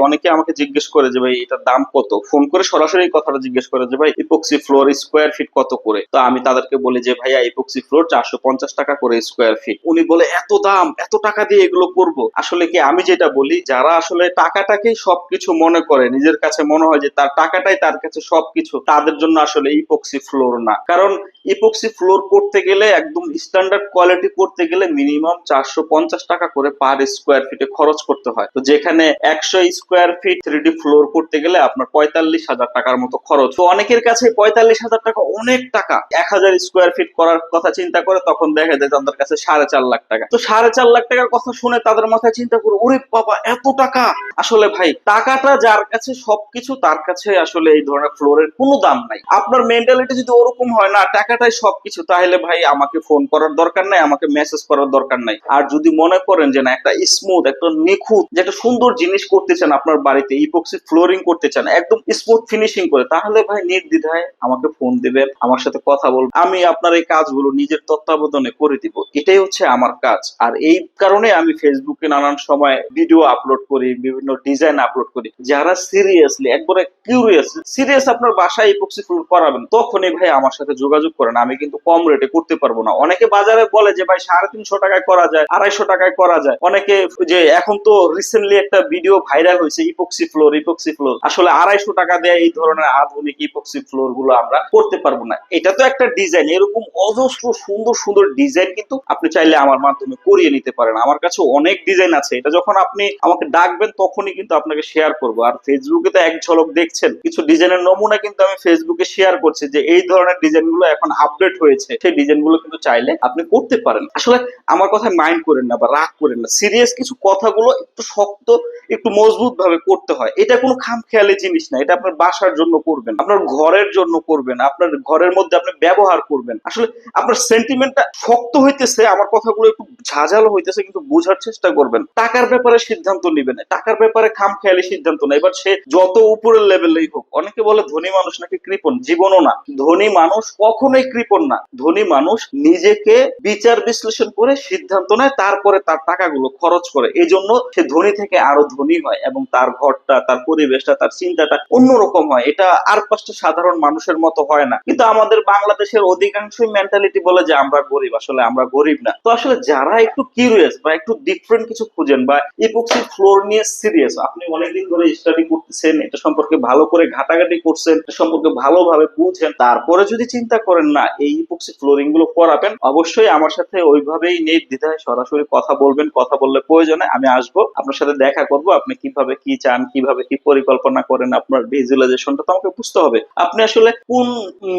অনেকে আমাকে জিজ্ঞেস করে যে, ভাই, এটার দাম কত? ফোন করে সরাসরি এই কথাটা জিজ্ঞেস করে যে, ভাই ইপক্সি ফ্লোর স্কোয়ার ফিট কত করে? তো আমি তাদেরকে বলি যে, ভাইয়া ইপক্সি ফ্লোর চারশো পঞ্চাশ টাকা করে স্কোয়ার ফিট উনি বলে, এত দাম? এত টাকা দিয়ে এগুলো করব? আসলে কি, আমি যেটা বলি, যারা আসলে টাকাটাকেই সবকিছু মনে করে, নিজের কাছে মনে হয় যে, তার টাকাটাই তার কাছে সবকিছু, তাদের জন্য আসলে ইপক্সি ফ্লোর না। কারণ ইপক্সি ফ্লোর করতে গেলে, একদম স্ট্যান্ডার্ড কোয়ালিটি করতে গেলে মিনিমাম চারশো পঞ্চাশ টাকা করে পার স্কোয়ার ফিটে খরচ করতে হয়। তো যেখানে একশো স্কোয়ার ফিট থ্রি ফ্লোর করতে গেলে আপনার পঁয়তাল্লিশ হাজার টাকার মতো খরচ। তো অনেকের কাছে পঁয়তাল্লিশ হাজার টাকা অনেক টাকা। এক হাজার স্কোয়ার ফিট করার কথা চিন্তা করে তখন দেখা যায় তাদের কাছে সাড়ে চার লাখ টাকা। তো সাড়ে চার লাখ টাকার কথা শুনে তাদের মাথায় চিন্তা করে, ওরে বাবা, এত টাকা? আসলে ভাই, টাকাটা যার কাছে সবকিছু তার কাছে আসলে এই ধরনের ফ্লোরের কোনো দাম নাই। আপনার মেন্টালিটি যদি ওরকম হয় না, টাকাটাই সবকিছু, তাহলে ভাই আমাকে ফোন করার দরকার নাই, আমাকে মেসেজ করার দরকার নাই। আর যদি মনে করেন যে না, একটা স্মুথ একটা নিখুঁত, যে একটা সুন্দর জিনিস করতে চান আপনার বাড়িতে ইপক্সি ফ্লোরিং করতে চান, একদম স্মুথ ফিনিশিং করে, তাহলে ভাই নির্দ্বিধায় আমাকে ফোন দিবেন, আমার সাথে কথা বলবেন। আমি আপনার এই কাজগুলো নিজের তত্ত্বাবধানে করে দিব। এটাই হচ্ছে আমার কাজ। আর এই কারণে আমি ফেসবুকে নানান সময় ভিডিও আপলোড করি, বিভিন্ন ডিজাইন আপলোড করি। যারা সিরিয়াসলি একবারে কিউরিয়াস সিরিয়াস আপনার বাসায় ইপক্সি ফ্লোর করাবেন, তখনই ভাই আমার সাথে যোগাযোগ করেন। আমি কিন্তু কম রেটে করতে পারব না। অনেকে বাজারে বলে যে, ভাই, সাড়ে তিনশো টাকায় করা যায়, আড়াইশো টাকায় করা যায়। অনেকে যে, এখন তো রিসেন্টলি একটা ভিডিও ভাইরাল হয়েছে ইপক্সি ফ্লোর ইপক্সি ফ্লোর আসলে আড়াইশো টাকা দেয় এই ধরনের আধুনিক ইপক্সি ফ্লোরগুলো আমরা করতে পারব না। এটা তো একটা ডিজাইন এরকম অজস্র সুন্দর সুন্দর ডিজাইন কিন্তু আপনি চাইলে আমার মাধ্যমে করিয়ে নিতে পারেন। আমার কাছে অনেক ডিজাইন আছে। এটা যখন আপনি আমাকে ডাকবেন, তখনই কিন্তু আপনাকে শেয়ার করব। আর ফেসবুকে তো এক ঝলক দেখছেন, কিছু ডিজাইনের নমুনা কিন্তু আমি ফেসবুকে শেয়ার করছি যে এই ধরনের ডিজাইনগুলো এখন আপডেট হয়েছে। সেই ডিজাইনগুলো কিন্তু চাইলে আপনি করতে পারেন। আসলে আমার কথা মাইন্ড করেন না বা রাগ করেন না। সিরিয়াস কিছু কথাগুলো একটু শক্ত, একটু মজবুত ভাবে করতে হয়। এটা কোনো খাম খেয়ালি জিনিস না, এটা আপনার বাসার জন্য করবেন, আপনার ঘরের জন্য করবেন, আপনার ঘরের মধ্যে আপনি ব্যবহার করবেন। আসলে আপনার সেন্টিমেন্টটা শক্ত হইতেছে, আমার কথাগুলো একটু ঝাঁঝালো হইতেছে, কিন্তু বোঝার চেষ্টা করবেন। টাকার ব্যাপারে সিদ্ধান্ত নিবেন টাকার ব্যাপারে খাম খেয়ালি সিদ্ধান্ত না। এবার সে যত উপরের লেভেলেই হোক, অনেকে বলে ধনী মানুষ নাকি কৃপণ, জীবনও না। ধনী মানুষ কখনোই কৃপণ না। ধনী মানুষ নিজেকে বিচার বিশ্লেষণ করে সিদ্ধান্ত নেয়, তারপরে তার টাকাগুলো খরচ করে। এই জন্য সে ধনী থেকে আরও ধনী হয় এবং তার ঘরটা, তার পরিবেশটা, তার চিন্তাটা অন্যরকম হয়। এটা আর পাঁচটা সাধারণ মানুষের মতো হয় না। কিন্তু আমাদের বাংলাদেশের অধিকাংশই মেন্টালিটি বলে যে আমরা গরিব। আসলে আমরা গরিব না। তো আসলে যারা একটু কিউরিয়াস বা একটু ডিফারেন্ট কিছু খুঁজেন বা ইপক্সি ফ্লোর নিয়ে সিরিয়াস আপনি অনেকদিন ধরে স্টাডি করতেছেন, এটা সম্পর্কে ভালো করে ঘাটাঘাটি করছেন, এটা সম্পর্কে ভালোভাবে বুঝেন, তারপরে যদি চিন্তা করেন, না, এই ইপক্সি ফ্লোরিংগুলো করাবেন, অবশ্যই আমার সাথে ওইভাবেই নেট দ্বিধায় সরাসরি কথা বলবেন, কথা বললে প্রয়োজনে আমি আসব, আপনার সাথে দেখা করব, আপনি কীভাবে কি চান, কীভাবে কি পরিকল্পনা করেন, আপনার ভিজুয়ালাইজেশনটা তো আমাকে বুঝতে হবে। আপনি আসলে কোন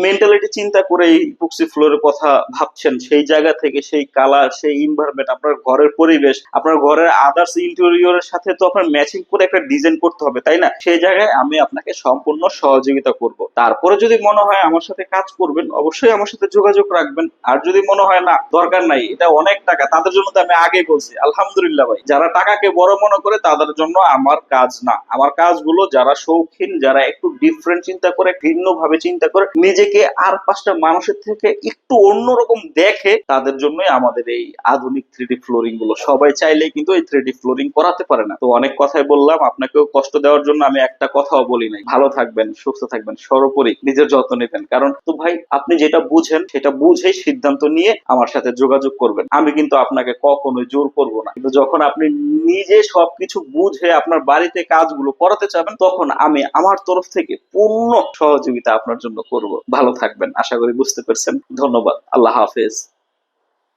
মেন্টালিটি চিন্তা করে এই ইপক্সি ফ্লোরের কথা ভাবছেন? সেই জায়গা থেকে সেই কালার সেই ইনভারমেন্ট আপনার ঘরের পরিবেশ, আপনার ঘরের আদার্স ইন্টেরিয়রের সাথে তো আপনার ম্যাচিং করে একটা ডিজাইন করতে হবে, তাই না? সেই জায়গায় আমি আপনাকে সম্পূর্ণ সহযোগিতা করব। তারপরে যদি মনে হয় আমার সাথে কাজ করবেন, অবশ্যই আমার সাথে যোগাযোগ রাখবেন। আর যদি মনে হয় না, দরকার নাই, এটা অনেক টাকা, তাদের জন্য তো আমি আগে বলছি, আলহামদুলিল্লাহ ভাই। যারা টাকাকে বড় মনে করে, তাদের জন্য আমার কাজ না। আমার কাজগুলো যারা শৌখিন, যারা একটু ডিফারেন্ট চিন্তা করে ভিন্ন ভাবে চিন্তা করে, নিজেকে আর পাঁচটা মানুষের থেকে একটু অন্যরকম দেখে, তাদের জন্যই আমাদের এই আধুনিক থ্রি ফ্লোরিংগুলো। সবাই চাইলেই কিন্তু এই থ্রি ফ্লোরিং করাতে পারে না। তো অনেক কথাই বললাম, আপনাকেও কষ্ট দেওয়ার জন্য আমি একটা কথাও বলি নাই। ভালো থাকবেন, সুস্থ থাকবেন, সর্বোপরি নিজের যত্ন নেবেন। কারণ তো ভাই, আপনি যেটা বুঝেন, সেটা বুঝেই সিদ্ধান্ত নিয়ে আমার সাথে যোগাযোগ করবেন। আমি কিন্তু আপনাকে কখনোই জোর করব না। কিন্তু যখন আপনি নিজে সবকিছু বুঝে আপনার বাড়িতে কাজগুলো করাতে চাবেন, তখন আমি আমার তরফ থেকে পূর্ণ সহযোগিতা আপনার জন্য করব। ভালো থাকবেন, আশা করি বুঝতে পেরেছেন। ধন্যবাদ, আল্লাহ হাফেজ।